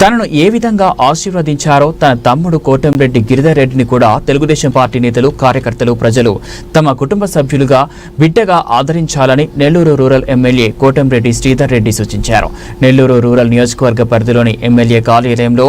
తనను ఏ విధంగా ఆశీర్వదించారో తన తమ్ముడు కోటంరెడ్డి గిరిధర్ రెడ్డిని కూడా తెలుగుదేశం పార్టీ నేతలు కార్యకర్తలు ప్రజలు తమ కుటుంబ సభ్యులుగా బిడ్డగా ఆదరించాలని నెల్లూరు రూరల్ ఎమ్మెల్యే కోటంరెడ్డి శ్రీధర్ రెడ్డి సూచించారు. నెల్లూరు రూరల్ నియోజకవర్గ పరిధిలోని ఎమ్మెల్యే కార్యాలయంలో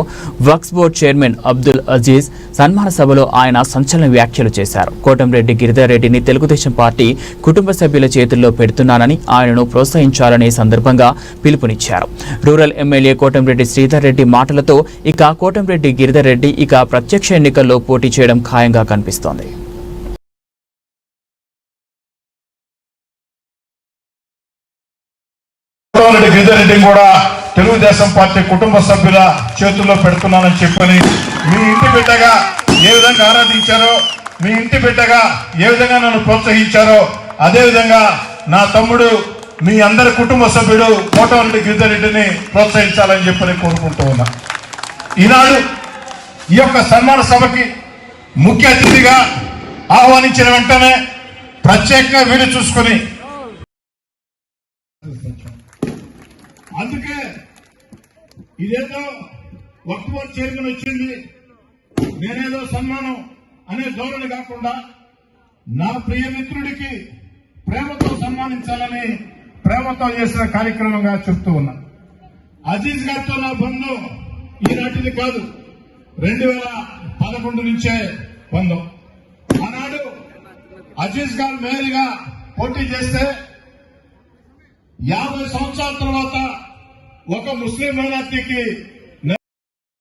వక్స్ బోర్డ్ చైర్మన్ అబ్దుల్ అజీజ్ సన్మాన సభలో ఆయన సంచలన వ్యాఖ్యలు చేశారు. కోటంరెడ్డి గిరిధర్ రెడ్డిని తెలుగుదేశం పార్టీ కుటుంబ సభ్యుల చేతుల్లో పెడుతున్నానని ఆయనను ప్రోత్సహించాలనే సందర్భంగా పిలుపునిచ్చారు. రూరల్ ఎమ్మెల్యే కోటంరెడ్డి శ్రీధర్ రెడ్డి మాటలతో ఇక కోటంరెడ్డి గిరిధర్ రెడ్డి ఇక ప్రత్యక్ష ఎన్నికల్లో పోటీ చేయడం ఖాయంగా కనిపిస్తోంది. రెడ్డి గిరిధర్ కూడా తెలుగుదేశం పార్టీ కుటుంబ సభ్యుల చేతుల్లో పెడుతున్నానని చెప్పని మీ ఇంటి బిడ్డగా ఏ విధంగా ఆరాధించారో మీ ఇంటి బిడ్డగా ఏ విధంగా నన్ను ప్రోత్సహించారో అదే విధంగా నా తమ్ముడు మీ అందరి కుటుంబ సభ్యుడు కోటమిరెడ్డి గిరిజనరెడ్డిని ప్రోత్సహించాలని చెప్పని కోరుకుంటూ ఉన్నా. ఈనాడు ఈ యొక్క సన్మాన సభకి ముఖ్య అతిథిగా ఆహ్వానించిన వెంటనే ప్రత్యేకంగా వీలు చూసుకుని అందుకే ఇదేదో వక్ఫ్ చైర్మన్ వచ్చింది నేనేదో సన్మానం అనే ధోరణి కాకుండా నా ప్రియ మిత్రుడికి ప్రేమతో సన్మానించాలని ప్రేమతో చేసిన కార్యక్రమంగా చెప్తూ ఉన్నా. అజీజ్ గారితో నా బంధం ఈనాటిది కాదు. రెండు వేల పదకొండు నుంచే బంధం. ఆనాడు అజీజ్ గారు మేయర్గా పోటీ చేస్తే యాభై సంవత్సరాల తర్వాత ఒక ముస్లిం మైనార్టీకి